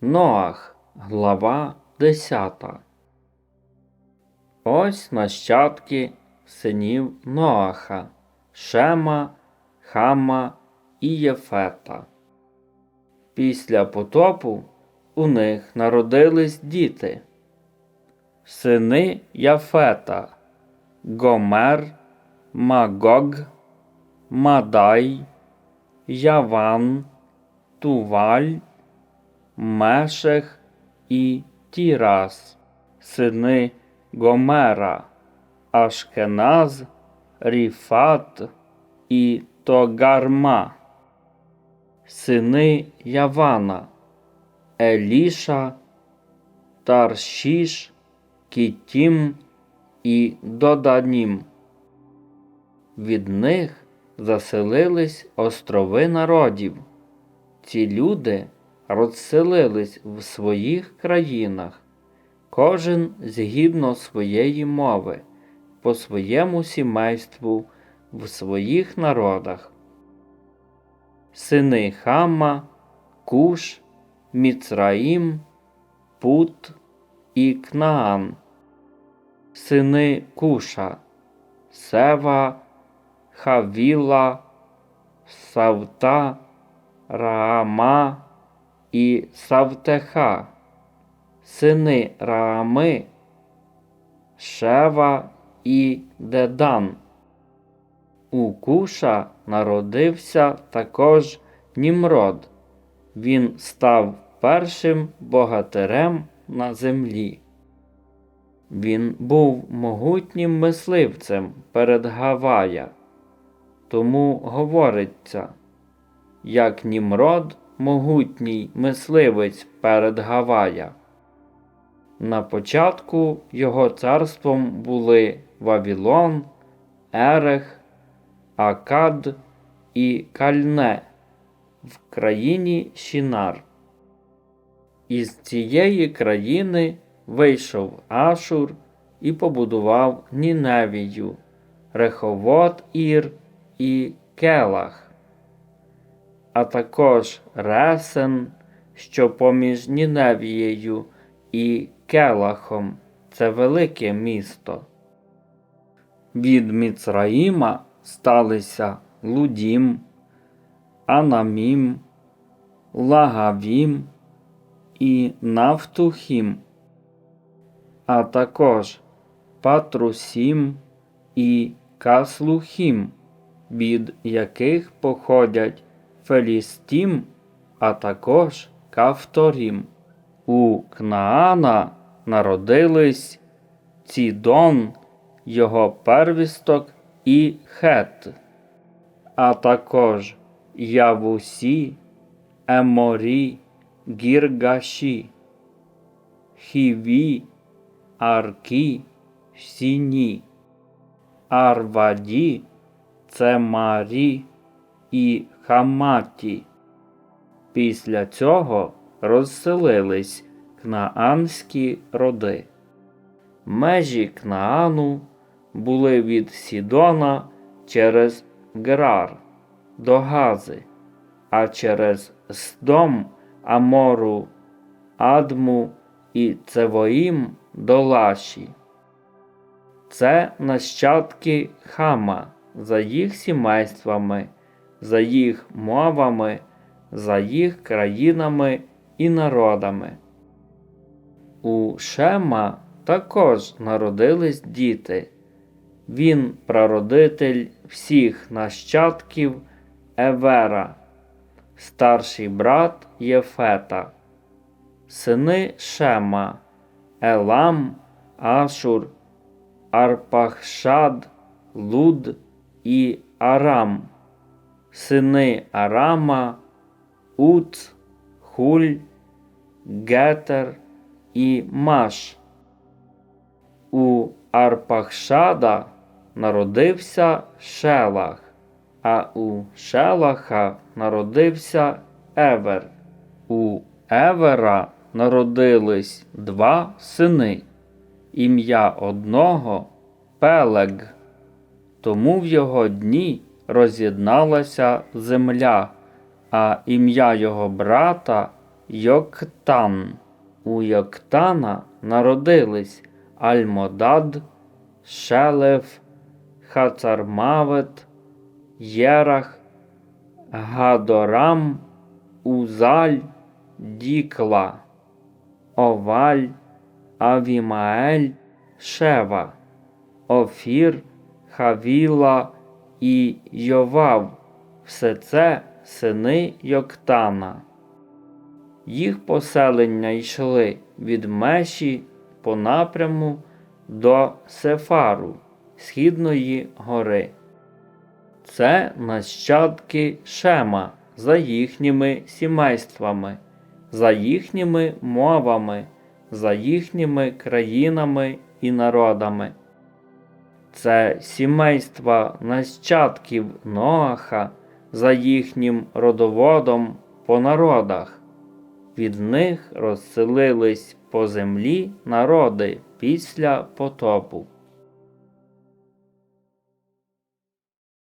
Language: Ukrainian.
Ноах, глава 10. Ось нащадки синів Ноаха, Шема, Хама і Єфета. Після потопу у них народились діти. Сини Яфета, Гомер, Магог, Мадай, Яван, Туваль, Мешех і Тірас, сини Гомера, Ашкеназ, Ріфат і Тогарма, сини Явана, Еліша, Таршіш, Кітім і Доданім. Від них заселились острови народів. Ці люди розселились в своїх країнах, кожен згідно своєї мови, по своєму сімейству в своїх народах. Сини Хама, Куш, Міцраїм, Пут і Кнаан, сини Куша, Сева, Хавіла, Савта, Раама і Савтеха, сини Раами, Шева і Дедан. У Куша народився також Німрод. Він став першим богатирем на землі. Він був могутнім мисливцем перед Гавая. Тому говориться, як Німрод могутній мисливець перед Гавая. На початку його царством були Вавілон, Ерех, Акад і Кальне в країні Шінар. Із цієї країни вийшов Ашур і побудував Ніневію, Реховод Ір і Келах, а також Ресен, що поміж Ніневією і Келахом це велике місто. Від Міцраїма сталися Лудім, Анамім, Лагавім і Нафтухім, а також Патрусім і Каслухім, від яких походять Фелістім, а також Кавторім. У Кнаана народились Цідон, його первісток і Хет, а також Явусі, Еморі, Гіргаші, Хіві, Аркі, Сіні, Арваді, Цемарі і Хаматі. Після цього розселились кнаанські роди. Межі Кнаану були від Сідона через Герар до Гази, а через Сдом, Амору, Адму і Цевоїм до Лаші. Це нащадки Хама за їх сімействами, за їх мовами, за їх країнами і народами. У Шема також народились діти. Він прародитель всіх нащадків Евера, старший брат Єфета, сини Шема, Елам, Ашур, Арпахшад, Луд і Арам, сини Арама, Уц, Хуль, Гетер і Маш. У Арпахшада народився Шелах, а у Шелаха народився Евер. У Евера народились два сини, ім'я одного Пелег. Тому в його дні роз'єдналася земля, а ім'я його брата Йоктан. У Йоктана народились Альмодад, Шелев, Хацармавет, Єрах, Гадорам, Узаль, Дікла, Оваль, Авімаель, Шева, Офір, Хавіла і Йовав. Все це сини Йоктана. Їх поселення йшли від Меші по напряму до Сефару, Східної гори. Це нащадки Шема за їхніми сімействами, за їхніми мовами, за їхніми країнами і народами. Це сімейства нащадків Ноаха за їхнім родоводом по народах. Від них розселились по землі народи після потопу.